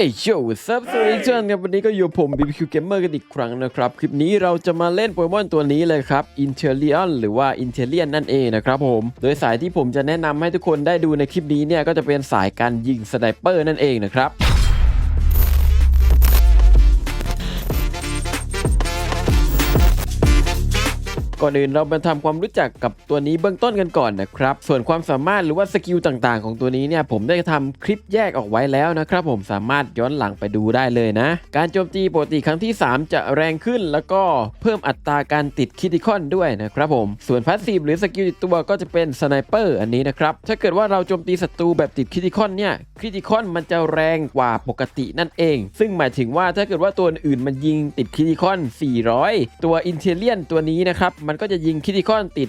เอ้ยโย่ซับสวัสดีทุกท่านครับวันนี้ก็อยู่ผม BBQ Gamer กันอีกครั้งนะครับ คลิปนี้เราจะมาเล่นโปเกมอนตัวนี้เลยครับ i n t e l l i o n หรือว่า i n t e l l i o n นั่นเองนะครับผม โดยสายที่ผมจะแนะนำให้ทุกคนได้ดูในคลิปนี้เนี่ย ก็จะเป็นสายการยิงสไนเปอร์นั่นเองนะครับ ก่อนอื่นเรามาทำความรู้จักกับตัวนี้เบื้องต้นกันก่อนนะครับ ส่วนความสามารถหรือว่าสกิลต่างๆ ของตัวนี้เนี่ยผมได้ทำคลิปแยกออกไว้แล้วนะครับผมสามารถย้อนหลังไปดูได้เลยนะ การโจมตีปกติครั้งที่ 3 จะแรงขึ้น แล้วก็เพิ่มอัตราการติดคิติคอนด้วยนะครับผม ส่วนพาสซีฟหรือสกิลติดตัวก็จะเป็นสไนเปอร์อันนี้นะครับ ถ้าเกิดว่าเราโจมตีศัตรูแบบติดคิติคอนเนี่ยคิติคอนมันจะแรงกว่าปกตินั่นเอง ซึ่งหมายถึงว่าถ้าเกิดว่าตัวอื่นมันยิงติดคิติคอน 400 ตัวอินเทเลียนตัวนี้นะครับมันก็จะยิงคิติคอนติด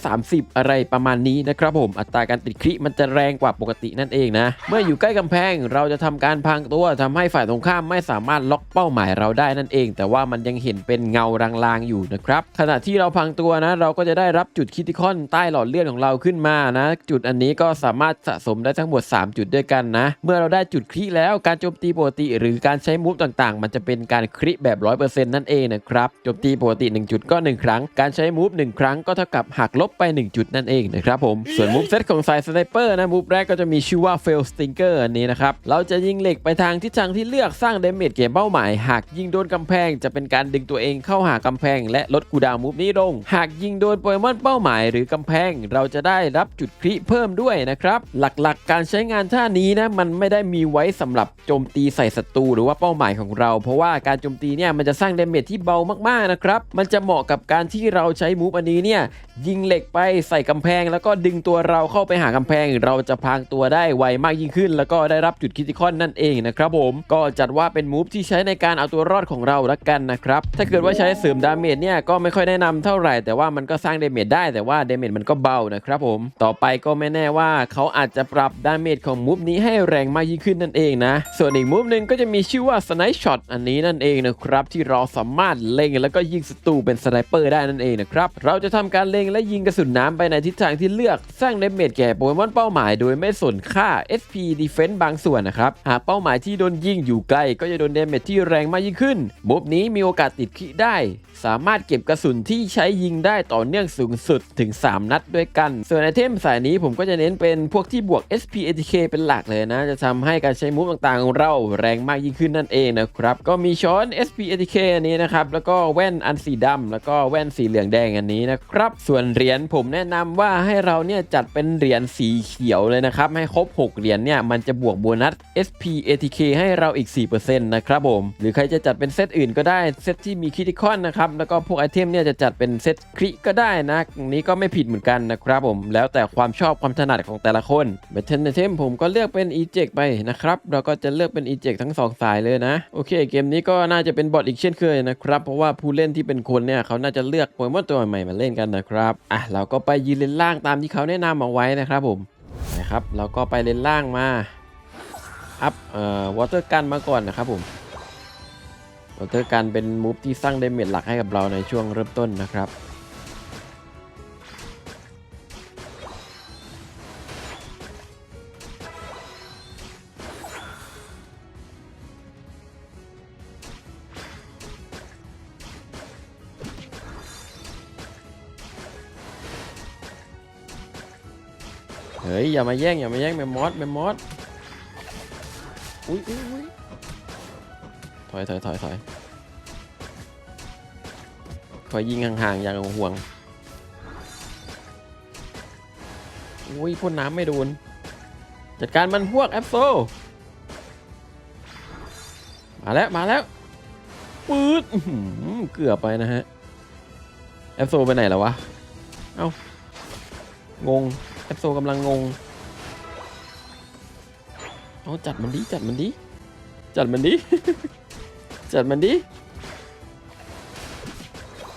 430 อะไรประมาณนี้นะครับผม อัตราการติดคริมันจะแรงกว่าปกตินั่นเองนะ เมื่ออยู่ใกล้กำแพงเราจะทำการพังตัวทำให้ฝ่ายตรงข้ามไม่สามารถล็อกเป้าหมายเราได้นั่นเอง แต่ว่ามันยังเห็นเป็นเงารางๆอยู่นะครับ ขณะที่เราพังตัวนะ เราก็จะได้รับจุดคิติคอนใต้หลอดเลือดของเราขึ้นมานะ จุดอันนี้ก็สามารถสะสมได้ทั้งหมด 3 จุดด้วยกันนะ เมื่อเราได้จุดคริแล้วการโจมตีปกติ หรือการใช้มูฟต่างๆ มันจะเป็นการคริแบบ 100%นั่นเองนะครับโจมตีปกติ 1 จุดก็ 1 ครั้งการใช้มูฟ1ครั้งก็เท่ากับหักลบไป 1 จุดนั่นเองนะครับผม ส่วนมูฟเซตของสายสไนเปอร์นะมูฟแรกก็จะมีชื่อว่า fail stinger อันนี้นะครับ เราจะยิงเหล็กไปทางทิศทางที่เลือกสร้างเดเมจแก่เป้าหมาย หากยิงโดนกำแพง จะเป็นการดึงตัวเองเข้าหากำแพง และลดกูดาวมูฟนี้ลง หากยิงโดนโปเกมอนเป้าหมาย หรือกำแพง เราจะได้รับจุดคริเพิ่มด้วยนะครับ หลักๆ การใช้งานท่านี้นะมันไม่ได้มีไว้สำหรับโจมตีใส่ศัตรูหรือว่าเป้าหมายของเรา เพราะว่าการโจมตีเนี่ยมันจะสร้างเดเมจที่เบามากๆนะครับมันจะเหมาะกับการที่เราราใช้มูฟอันนี้เนี่ยยิงเหล็กไปใส่กำแพง แล้วก็ดึงตัวเราเข้าไปหากำแพง เราจะพางตัวได้ไวมากยิ่งขึ้น แล้วก็ได้รับจุดคิติคอนนั่นเองนะครับผมก็จัดว่าเป็นมูฟที่ใช้ในการเอาตัวรอดของเราละกันนะครับถ้าเกิดว่าใช้เสริมดาเมจเนี่ยก็ไม่ค่อยแนะนำเท่าไหร่ แต่ว่ามันก็สร้างดาเมจได้แต่ว่าดาเมจมันก็เบานะครับผมต่อไปก็ไม่แน่ว่าเขาอาจจะปรับดาเมจของมูฟนี้ให้แรงมากยิ่งขึ้นนั่นเองนะ ส่วนอีกมูฟหนึ่งก็จะมีชื่อว่าสไนช็อตอันนี้นั่นเองนะครับที่เราสามารถเล็งแล้วก็ยิงศัตรูเป็นสไนเปอร์ได้นั่นเองนะครับ เราจะทำการเล็งและยิงกระสุนน้ำไปในทิศทางที่เลือกสร้างเดเมจแก่โปเกมอนเป้าหมายโดยไม่สนค่า SP Defense บางส่วนนะครับ หากเป้าหมายที่โดนยิงอยู่ไกลก็จะโดนเดเมจที่แรงมากยิ่งขึ้นมูฟนี้มีโอกาสติดคิได้ สามารถเก็บกระสุนที่ใช้ยิงได้ต่อเนื่องสูงสุดถึง 3 นัดด้วยกัน ส่วนไอเทมสายนี้ผมก็จะเน้นเป็นพวกที่บวก SP ATK เป็นหลักเลยนะ จะทำให้การใช้มูฟต่างๆของเราแรงมากยิ่งขึ้นนั่นเองนะครับ ก็มีช้อน SP ATK อันนี้นะครับ แล้วก็แว่นอันสีดำแล้วก็แว่นสีเหลืองแดงอันนี้นะครับ ส่วนเหรียญผมแนะนำว่าให้เราเนี่ยจัดเป็นเหรียญสีเขียวเลยนะครับ ให้ครบ 6 เหรียญเนี่ยมันจะบวกโบนัส SP ATK ให้เราอีก 4%นะครับผม หรือใครจะจัดเป็นเซตอื่นก็ได้ เซตที่มีคริติคอนนะครับ แล้วก็พวกไอเทมเนี่ยจะจัดเป็นเซตคริก็ได้นะนี้ก็ไม่ผิดเหมือนกันนะครับผม แล้วแต่ความชอบความถนัดของแต่ละคนเบทเทนไอเทมผมก็เลือกเป็น e j e c ไปนะครับเราก็จะเลือกเป็น e j e c ทั้ง 2 สายเลยนะ โอเค เกมนี้ก็น่าจะเป็นบอทอีกเช่นเคยนะครับ เพราะว่าผู้เล่นที่เป็นคนเนี่ยเขาน่าจะเลือกโปเกมอนตัวใหม่มาเล่นกันนะครับอะเราก็ไปยืนเลนล่างตามที่เขาแนะนำเอาไว้นะครับผมนะครับเราก็ไปเลนล่างมาอัพเอ่อวอเตอร์กันมาก่อนนะครับผมวอเตอร์กันเป็นมูฟที่สร้างเดเมจหลักให้กับเราในช่วงเริ่มต้นนะครับ เฮ้ยอย่ามาแย่งอย่ามาแย่งแมมมอสแมมมอสอุ้ยอุ้ยอุ้ยถอยถอยถอยถอยคอยยิงห่างๆอย่างห่วงอุ้ยพ่นน้ำไม่โดนจัดการมันพวกแอปโซมาแล้วมาแล้วปื๊ดเกือบไปนะฮะแอปโซไปไหนแล้ววะ เอ้างง แอปโซกำลังงงเอาจัดมันดิจัดมันดิจัดมันดิจัดมันดิ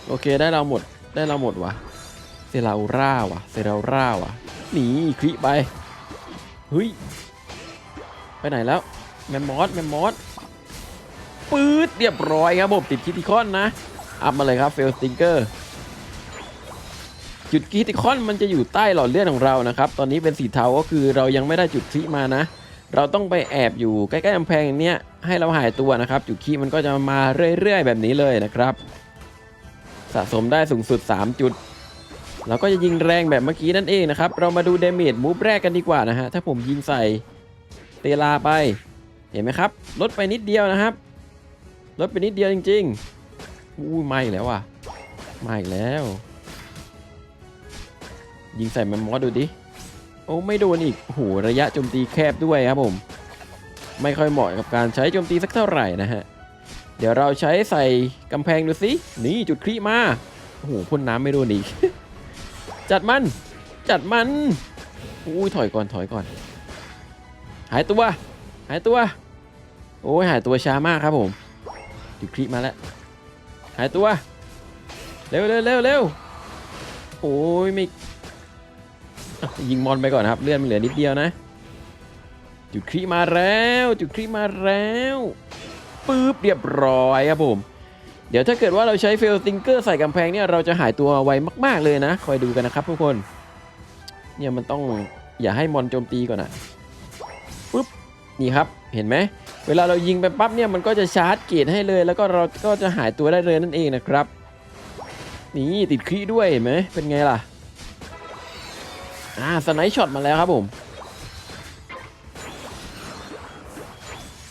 โอเคได้เราหมดได้เราหมดวะเซราร่าวะเซราร่าวะหนีคลิไปเฮ้ยไปไหนแล้วแมมมอสแมมมอสปื๊ดเรียบร้อยครับผมติดคิติคอนนะ อัพมาเลยครับเฟลสติงเกอร์ จุดคิติคอนมันจะอยู่ใต้หลอดเลือดของเรานะครับ ตอนนี้เป็นสีเทาก็คือเรายังไม่ได้จุดคลิมานะ เราต้องไปแอบอยู่ใกล้ๆกำแพงเนี้ยให้เราหายตัวนะครับ จุดคีมันก็จะมาเรื่อยๆ แบบนี้เลยนะครับ สะสมได้สูงสุด 3 จุด เราก็จะยิงแรงแบบเมื่อกี้นั่นเองนะครับ เรามาดูเดเมจมูฟแรกกันดีกว่านะฮะ ถ้าผมยิงใส่เตลาไป เห็นไหมครับ ลดไปนิดเดียวนะครับ ลดไปนิดเดียวจริงๆอู้ยไม่แล้วอะไม่แล้ว ยิงใส่แมมมอสดูดิ โอ้ไม่โดนอีกโหระยะโจมตีแคบด้วยครับผม ไม่ค่อยเหมาะกับการใช้โจมตีสักเท่าไหร่นะฮะ เดี๋ยวเราใช้ใส่กำแพงดูสิ นี่จุดคลีมา โอ้โหพ่นน้ำไม่โดนอีก จัดมัน จัดมัน อุ้ยถอยก่อนถอยก่อน หายตัว หายตัว โอ้ยหายตัวช้ามากครับผม จุดคลีมาแล้ว หายตัว เร็วเร็วเร็วเร็วโอ้ยไม่ ยิงมอนไปก่อนครับเลื่อนมันเหลือนิดเดียวนะ จุดคลีมาแล้ว จุดคลีมาแล้วปึ๊บเรียบร้อยครับผมเดี๋ยวถ้าเกิดว่าเราใช้เฟลติงเกอร์ใส่กำแพงเนี่ยเราจะหายตัวไวมาก ๆเลยนะ คอยดูกันนะครับทุกคน เนี่ยมันต้องอย่าให้มอนโจมตีก่อนนะปึ๊บนี่ครับเห็นไหมเวลาเรายิงไปปั๊บเนี่ยมันก็จะชาร์จเกตให้เลย แล้วก็เราก็จะหายตัวได้เลยนั่นเองนะครับ นี่ติดคลีด้วยเห็นไหมเป็นไงล่ะ อ่าสไนช็อตมาแล้วครับผม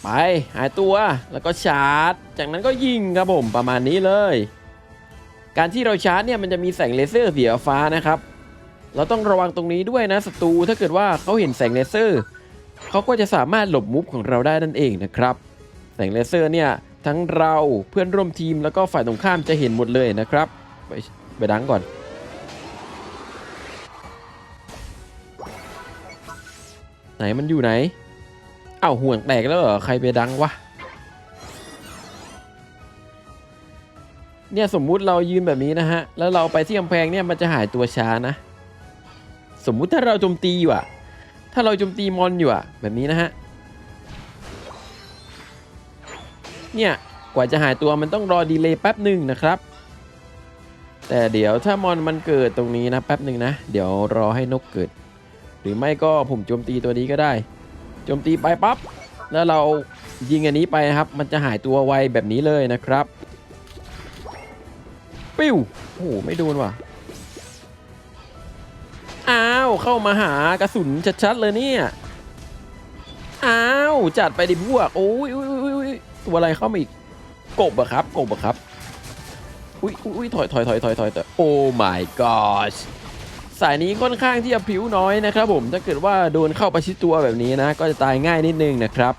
ไปหายตัวแล้วก็ชาร์จ จากนั้นก็ยิงครับผมประมาณนี้เลย การที่เราชาร์จเนี่ยมันจะมีแสงเลเซอร์สีฟ้านะครับ เราต้องระวังตรงนี้ด้วยนะศัตรูถ้าเกิดว่าเขาเห็นแสงเลเซอร์เขาก็จะสามารถหลบมุฟของเราได้นั่นเองนะครับ แสงเลเซอร์เนี่ยทั้งเราเพื่อนร่วมทีมแล้วก็ฝ่ายตรงข้ามจะเห็นหมดเลยนะครับ ไปไปดังก่อน ไหนมันอยู่ไหนเอ้าห่วงแตกแล้วเหรอใครไปดังวะเนี่ยสมมุติเรายืนแบบนี้นะฮะ แล้วเราไปที่กำแพงเนี่ยมันจะหายตัวช้านะ สมมุติถ้าเราโจมตีอยู่อะถ้าเราโจมตีมอนอยู่อะแบบนี้นะฮะ เนี่ยกว่าจะหายตัวมันต้องรอดีเลย์แป๊บหนึ่งนะครับ แต่เดี๋ยวถ้ามอนมันเกิดตรงนี้นะแป๊บหนึ่งนะ เดี๋ยวรอให้นกเกิด รือไม่ก็ผมโจมตีตัวนี้ก็ได้โจมตีไปปั๊บแล้วเรายิงอันนี้ไปนะครับ มันจะหายตัวไวแบบนี้เลยนะครับ ปิ้วโอ้โหไม่โดนว่ะอ้าวเข้ามาหากระสุนชัดๆเลยเนี่ยอ้าวจัดไปดิพวกโอ้ยตัวอะไรเข้ามาอีกกบอะครับกบอะครับอุ้ยอุ้ยถอยถอยถอยถอยถอยถอยโอ้ my gosh สายนี้ค่อนข้างที่จะผิวน้อยนะครับผมถ้าเกิดว่าโดนเข้าประชิดตัวแบบนี้นะก็จะตายง่ายนิดนึงนะครับ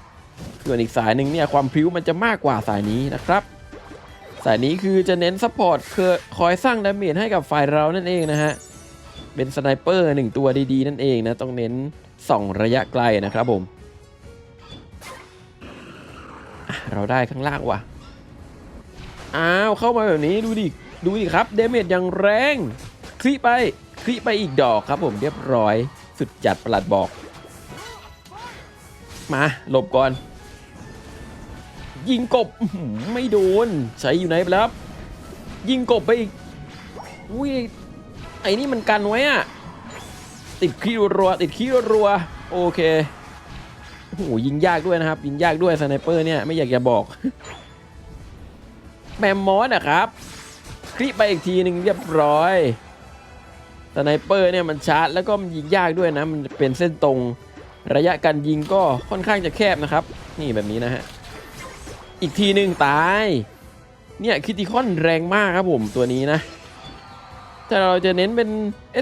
ส่วนอีกสายหนึ่งเนี่ยความผิวมันจะมากกว่าสายนี้นะครับสายนี้คือจะเน้นซัพพอร์ตคือคอยสร้างดาเมจให้กับฝ่ายเรานั่นเองนะฮะเป็นสไนเปอร์หนึ่งตัวดีๆ นั่นเองนะต้องเน้นส่องระยะไกลนะครับผมเราได้ข้างล่างว่ะอ้าวเข้ามาแบบนี้ดูดิดูดิครับเดเมจอย่างแรง คลิไปคลิไปอีกดอกครับผมเรียบร้อย สุดจัดประหลัดบอก มาหลบก่อน ยิงกบไม่โดน ใช้อยู่ไหนไปแล้วครับยิงกบไปอีกอุ้ยไอ้นี่มันกันไว้อะติดขี้รัวติดขี้รัวโอเคโอ้โหยิงยากด้วยนะครับ ยิงยากด้วยสไนเปอร์เนี่ยไม่อยากจะบอกแมมมอสนะครับ คลิไปอีกทีหนึ่งเรียบร้อย สไนเปอร์เนี่ยมันชาร์จแล้วก็มันยิงยากด้วยนะ มันเป็นเส้นตรงระยะการยิงก็ค่อนข้างจะแคบนะครับ นี่แบบนี้นะฮะ อีกทีหนึ่งตาย เนี่ยคิติคอนแรงมากครับผมตัวนี้นะถ้าเราจะเน้นเป็น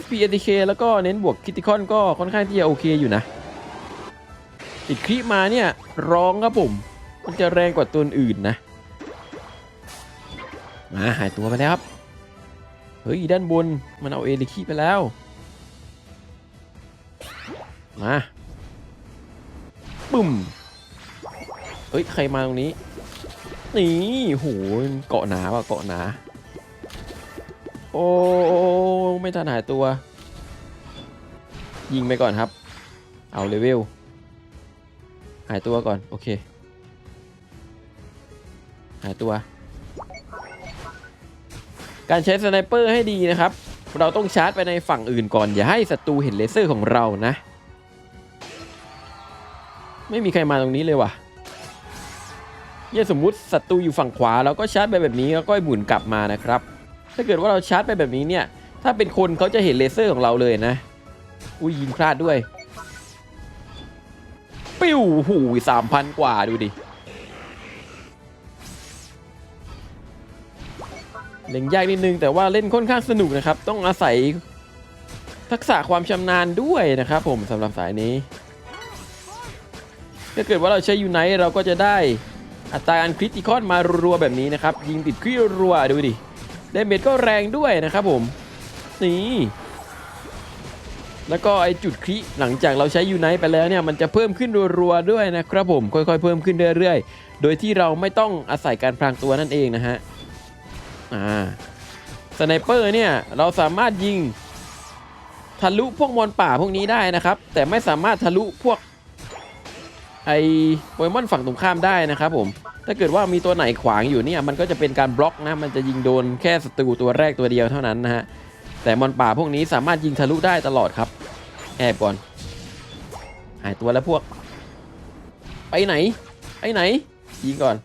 SP ATK แล้วก็เน้นบวกคิติคอนก็ค่อนข้างที่จะโอเคอยู่นะอีกคลิมาเนี่ยร้องครับผม มันจะแรงกว่าตัวอื่นนะ มาหายตัวไปแล้วครับ ฮ้ย ด้านบน มันเอาเอลิคิไปแล้ว มาปุ่มเฮ้ย ใครมาตรงนี้ นี่โหเกาะหนาว่ะเกาะหนา โอ้ ไม่ทันหายตัว ยิงไปก่อนครับ เอาเลเวล หายตัวก่อน โอเค หายตัว การใช้สไนเปอร์ให้ดีนะครับ เราต้องชาร์จไปในฝั่งอื่นก่อน อย่าให้ศัตรูเห็นเลเซอร์ของเรานะ ไม่มีใครมาตรงนี้เลยว่ะเนี่ยสมมุติศัตรูอยู่ฝั่งขวาเราก็ชาร์จไปแบบนี้แล้วก็หมุนกลับมานะครับ ถ้าเกิดว่าเราชาร์จไปแบบนี้เนี่ย ถ้าเป็นคนเขาจะเห็นเลเซอร์ของเราเลยนะ อุ้ยยิงพลาดด้วย ปิ้วหูสามพันกว่าดูดิ เล่นยากนิดนึงแต่ว่าเล่นค่อนข้างสนุกนะครับ ต้องอาศัยทักษะความชำนาญด้วยนะครับผมสำหรับสายนี้ ถ้าเกิดว่าเราใช้ยูไนท์เราก็จะได้อัตราการคริติคอนมารัวแบบนี้นะครับ ยิงติดคริรัวดูดิเดเมจก็แรงด้วยนะครับผม นี่ แล้วก็ไอจุดคริหลังจากเราใช้ยูไนท์ไปแล้วเนี่ยมันจะเพิ่มขึ้นรัวๆด้วยนะครับผมค่อยๆเพิ่มขึ้นเรื่อยๆ โดยที่เราไม่ต้องอาศัยการพรางตัวนั่นเองนะฮะ อ่าสไนเปอร์เนี่ยเราสามารถยิงทะลุพวกมอนป่าพวกนี้ได้นะครับ แต่ไม่สามารถทะลุพวกไอโปเกมอนฝั่งตรงข้ามได้นะครับผม ถ้าเกิดว่ามีตัวไหนขวางอยู่เนี่ยมันก็จะเป็นการบล็อกนะ มันจะยิงโดนแค่ศัตรูตัวแรกตัวเดียวเท่านั้นนะฮะ แต่มอนป่าพวกนี้สามารถยิงทะลุได้ตลอดครับ แอบก่อน หายตัวแล้วพวก ไปไหน ไปไหน ยิงก่อน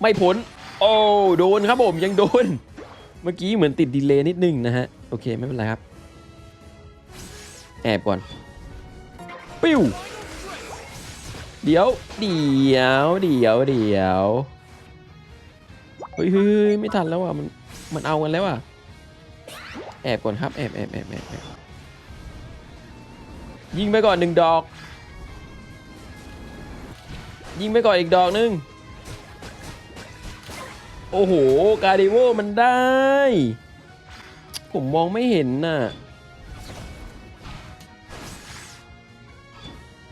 ไม่พ้น โอ้โดนครับผมยังโดน เมื่อกี้เหมือนติดดีเลย์นิดนึงนะฮะ โอเคไม่เป็นไรครับ แอบก่อน ปิ้ว เดี๋ยว เดี๋ยว เดี๋ยว เดี๋ยวเฮ้ยไม่ทันแล้วอะมันมันเอากันแล้วอะ แอบก่อนครับแอบแอบแอบแอบยิงไปก่อนหนึ่งดอก ยิงไปก่อนอีกดอกหนึง โอ้โห กาดิโวมันได้ ผมมองไม่เห็นน่ะ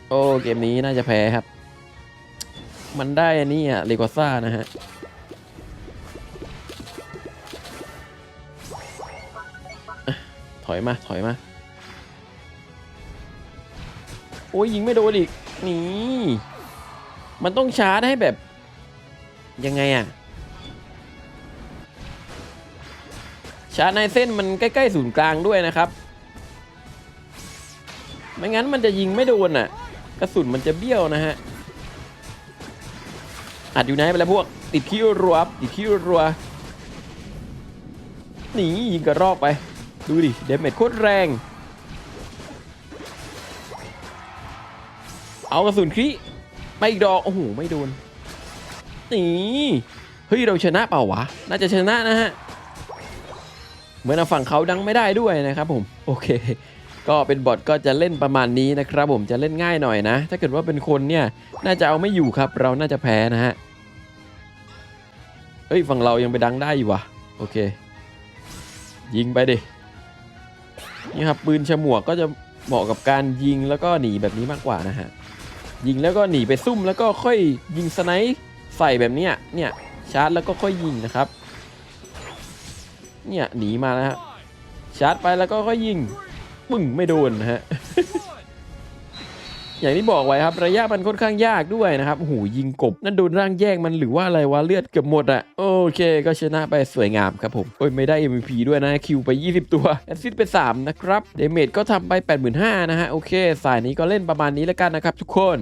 โอ้ เกมนี้น่าจะแพ้ครับ มันได้อันนี้อะเลกอซ่านะฮะ ถอยมา ถอยมา โอ้ยยิงไม่โดนอีก นี่ มันต้องชาร์จให้แบบ ยังไงอะ ชาร์จในเส้นมันใกล้ๆศูนย์กลางด้วยนะครับ ไม่งั้นมันจะยิงไม่โดนอะ กระสุนมันจะเบี้ยวนะฮะ อัดอยู่ไหนไปแล้วพวก ติดคิวรัวอับติดคิวรัวหนียิงกระรอกไป ดูดิ เดเมจโคตรแรง เอากระสุนคริไปอีกดอก โอ้โห ไม่โดนนี่เฮ้ย เราชนะเปล่าวะ น่าจะชนะนะฮะ เหมือนเอาฝั่งเขาดังไม่ได้ด้วยนะครับผมโอเค ก็เป็นบอทก็จะเล่นประมาณนี้นะครับผมจะเล่นง่ายหน่อยนะ ถ้าเกิดว่าเป็นคนเนี่ยน่าจะเอาไม่อยู่ครับ เราน่าจะแพ้นะฮะเฮ้ยฝั่งเรายังไปดังได้อยู่วะโอเค ยิงไปดินี่ครับปืนฉมวกก็จะเหมาะกับการยิงแล้วก็หนีแบบนี้มากกว่านะฮะยิงแล้วก็หนีไปซุ่มแล้วก็ค่อยยิงสไนป์ใส่แบบนี้เนี่ยชาร์จแล้วก็ค่อยยิงนะครับ เนี่ยหนีมาแล้วฮะชาร์จไปแล้วก็ค่อยยิงปึ้งไม่โดนนะฮะอย่างที่บอกไว้ครับระยะมันค่อนข้างยากด้วยนะครับโอ้โหยิงกบ นั่นโดนร่างแยกมันหรือว่าอะไรวะเลือดเกือบหมดอะโอเคก็ชนะไปสวยงามครับผมโอ้ยไม่ได้ MVP ด้วยนะคิวไป 20 ตัวแอซิดไป 3 นะครับเดเมจก็ทำไป 85,000 นะฮะ โอเค สายนี้ก็เล่นประมาณนี้แล้วกันนะครับทุกคน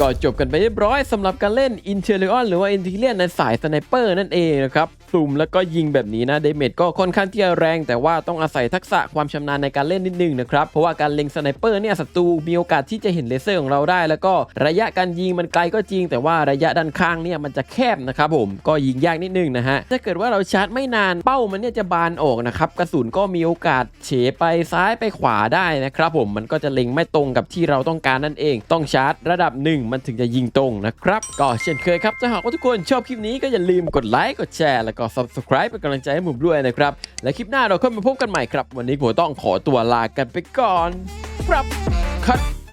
ก็จบกันไปเรียบร้อยสำหรับการเล่นอินเทอร์เลออนหรือว่าอินทิเลียนในสายสไนเปอร์นั่นเองนะครับ สุ่มแล้วก็ยิงแบบนี้นะเดเมจก็ค่อนข้างที่จะแรง แต่ว่าต้องอาศัยทักษะความชำนาญในการเล่นนิดนึงนะครับเพราะว่าการเล็งสไนเปอร์เนี่ยศัตรูมีโอกาสที่จะเห็นเลเซอร์ของเราได้ แล้วก็ระยะการยิงมันไกลก็จริง แต่ว่าระยะด้านข้างเนี่ยมันจะแคบนะครับผมก็ยิงยากนิดนึงนะฮะถ้าเกิดว่าเราชาร์จไม่นานเป้ามันเนี่ยจะบานออกนะครับกระสุนก็มีโอกาสเฉไปซ้ายไปขวาได้นะครับผมมันก็จะเล็งไม่ตรงกับที่เราต้องการนั่นเอง ต้องชาร์จระดับหนึ่งมันถึงจะยิงตรงนะครับก็เช่นเคยครับถ้าหากว่าทุกคนชอบคลิปนี้ก็อย่าลืมกดไลค์กดแชร์แล้วก็ subscribe เป็นกำลังใจให้ผมด้วยนะครับ และคลิปหน้าเราค่อยมาพบกันใหม่ครับ วันนี้ผมต้องขอตัวลากันไปก่อน ครับคัด